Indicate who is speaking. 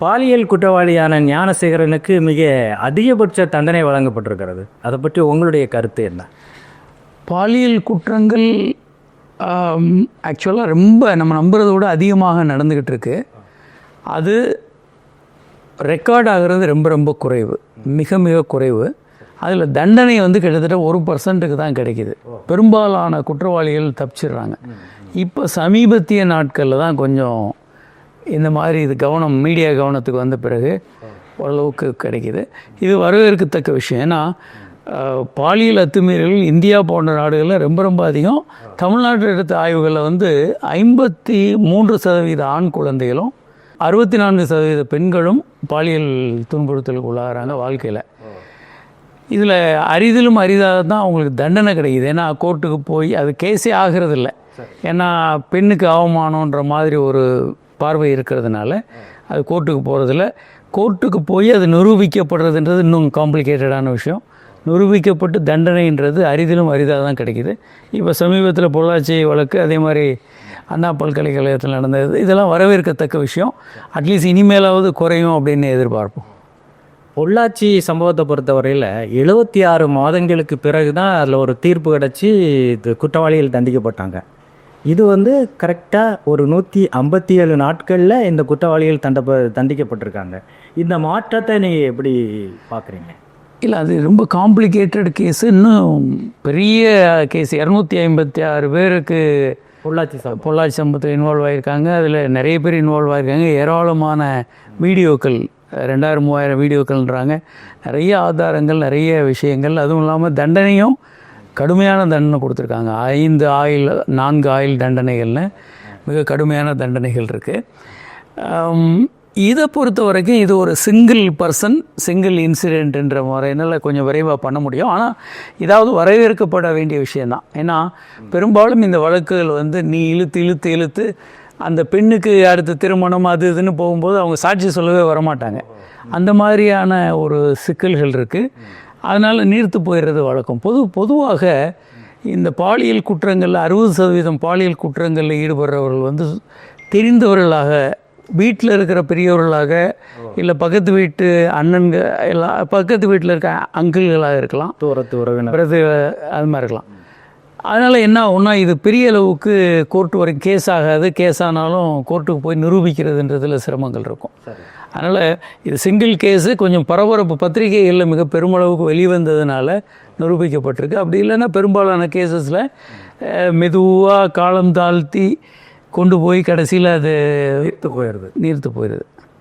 Speaker 1: பாலியல் குற்றவாளியான ஞானசேகரனுக்கு மிக அதிகபட்ச தண்டனை வழங்கப்பட்டிருக்கிறது. அதை பற்றி உங்களுடைய கருத்து என்ன?
Speaker 2: பாலியல் குற்றங்கள் ஆக்சுவலாக ரொம்ப நம்ம நம்புறதை விட அதிகமாக நடந்துக்கிட்டு இருக்கு. அது ரெக்கார்ட் ஆகிறது ரொம்ப ரொம்ப குறைவு. மிக மிக குறைவு. அதில் தண்டனை வந்து கிட்டத்தட்ட ஒரு பர்சன்ட்டுக்கு தான் கிடைக்கிது. பெரும்பாலான குற்றவாளிகள் தப்பிச்சிடுறாங்க. இப்போ சமீபத்திய நாட்களில் தான் கொஞ்சம் இந்த மாதிரி இது கவனம் மீடியா கவனத்துக்கு வந்த பிறகு ஓரளவுக்கு கிடைக்கிது. இது வரவேற்கத்தக்க விஷயம். ஏன்னா பாலியல் அத்துமீறல்கள் இந்தியா போன்ற நாடுகளில் ரொம்ப ரொம்ப அதிகம். தமிழ்நாட்டில் எடுத்த ஆய்வுகளில் வந்து ஐம்பத்தி மூன்று சதவீத ஆண் குழந்தைகளும் அறுபத்தி நான்கு சதவீத பெண்களும் பாலியல் துன்புறுத்தலுக்கு உள்ளாகிறாங்க வாழ்க்கையில். இதில் அரிதிலும் அரிதாக தான் அவங்களுக்கு தண்டனை கிடைக்குது. ஏன்னா கோர்ட்டுக்கு போய் அது கேஸே ஆகிறது இல்லை ஏன்னா பெண்ணுக்கு அவமானன்ற மாதிரி ஒரு பார்வை இருக்கிறதுனால அது கோர்ட்டுக்கு போகிறதில்ல கோர்ட்டுக்கு போய் அது நிரூபிக்கப்படுறதுன்றது இன்னும் காம்ப்ளிகேட்டடான விஷயம். நிரூபிக்கப்பட்டு தண்டனைன்றது அரிதிலும் அரிதாக தான் கிடைக்குது. இப்போ சமீபத்தில் பொள்ளாச்சி வழக்கு அதே மாதிரி அண்ணா பல்கலைக்கழகத்தில் நடந்தது. இதெல்லாம் வரவேற்கத்தக்க விஷயம். அட்லீஸ்ட் இனிமேலாவது குறையும் அப்படின்னு எதிர்பார்ப்போம்.
Speaker 1: பொள்ளாச்சி சம்பவத்தை பொறுத்தவரையில் எழுபத்தி ஆறு மாதங்களுக்கு பிறகு தான் அதில் ஒரு தீர்ப்பு கிடச்சி குற்றவாளிகள் தண்டிக்கப்பட்டாங்க. இது வந்து கரெக்டாக ஒரு நூற்றி ஐம்பத்தி ஏழு நாட்களில் இந்த குற்றவாளிகள் தண்டப்ப தண்டிக்கப்பட்டிருக்காங்க. இந்த மாற்றத்தை நீங்கள் எப்படி பார்க்குறீங்க
Speaker 2: இல்லை அது ரொம்ப காம்ப்ளிகேட்டட் கேஸ் இன்னும் பெரிய கேஸ் இரநூத்தி ஐம்பத்தி ஆறு பேருக்கு
Speaker 1: பொள்ளாச்சி
Speaker 2: பொள்ளாச்சி சம்பவத்தில் இன்வால்வ் ஆகியிருக்காங்க அதில் நிறைய பேர் இன்வால்வ் ஆகியிருக்காங்க ஏராளமான வீடியோக்கள் ரெண்டாயிரம் மூவாயிரம் வீடியோக்கள்ன்றாங்க. நிறைய ஆதாரங்கள் நிறைய விஷயங்கள். அதுவும் இல்லாமல் தண்டனையும் கடுமையான தண்டனை கொடுத்துருக்காங்க. ஐந்து ஆயில் நான்கு ஆயில் தண்டனைகள்னு மிக கடுமையான தண்டனைகள் இருக்குது இதை பொறுத்த வரைக்கும் இது ஒரு சிங்கிள் பர்சன் சிங்கிள் இன்சிடெண்ட்ன்ற முறையினால் கொஞ்சம் விரைவாக பண்ண முடியும். ஆனால் இதாவது வரவேற்கப்பட வேண்டிய விஷயந்தான் ஏன்னா பெரும்பாலும் இந்த வழக்குகள் வந்து நீ இழுத்து இழுத்து இழுத்து அந்த பெண்ணுக்கு அடுத்த திருமணம் அது இதுன்னு போகும்போது அவங்க சாட்சி சொல்லவே வரமாட்டாங்க. அந்த மாதிரியான ஒரு சிக்கல்கள் இருக்குது அதனால் நீர்த்து போயிடுறது வழக்கம். பொது பொதுவாக இந்த பாலியல் குற்றங்களில் அறுபது சதவீதம் பாலியல் குற்றங்களில் ஈடுபடுறவர்கள் வந்து தெரிந்தவர்களாக வீட்டில் இருக்கிற பெரியவர்களாக இல்லை பக்கத்து வீட்டு அண்ணன்க எல்லாம் பக்கத்து வீட்டில் இருக்க அங்கிள்களாக இருக்கலாம்.
Speaker 1: தூரத்து உறவினர்.
Speaker 2: அது மாதிரி இருக்கலாம். அதனால் என்ன ஆகும்னா இது பெரிய அளவுக்கு கோர்ட்டு வரைக்கும் கேஸ் ஆகாது. கேஸ் ஆனாலும் கோர்ட்டுக்கு போய் நிரூபிக்கிறதுன்றதுல சிரமங்கள் இருக்கும். அதனால் இது சிங்கிள் கேஸு கொஞ்சம் பரபரப்பு பத்திரிகைகளில் மிக பெருமளவுக்கு வெளிவந்ததுனால நிரூபிக்கப்பட்டிருக்கு. அப்படி இல்லைன்னா பெரும்பாலான கேசஸில் மெதுவாக காலம் தாழ்த்தி கொண்டு போய் கடைசியில் அது
Speaker 1: தீர்த்து போயிடுது
Speaker 2: நீர்த்து போயிடுது